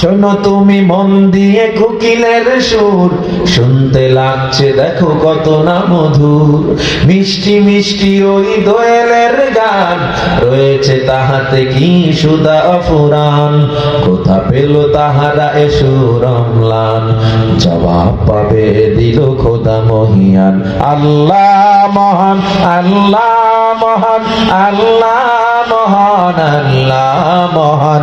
শোনো তুমি মন দিয়ে কুকিলের সুর। শুনতে লাগছে, দেখো কত না মধুর। মিষ্টি মিষ্টি ওই দোয়েলের গান। রয়েছে তাহাতে কি সুদা অফুরান। কোথা পেল তাহারা এসুর অম্লান জবাব পাবে, দিল খোদা মহিয়ান। আল্লাহ মহান আল্লাহ মহান আল্লাহ মহান আল্লাহ মহান।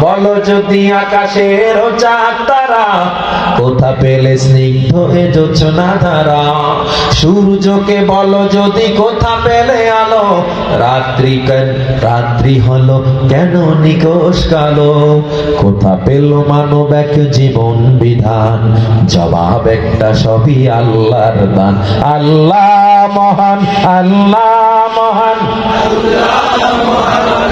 বলো যদি আকাশের চাঁদ তারা, কোথা পেলে স্নিগ্ধ এ যোচনা ধারা? সূর্যকে বলো যদি কোথা পেলে আলো? রাত্রি রাত্রি হলো কেন নিকোষ কালো? কোথা পেল মানব এক জীবন বিধান? জবাব একটা সবই আল্লাহর দান। আল্লাহ মহান আল্লাহ মহান আল্লাহ মহান।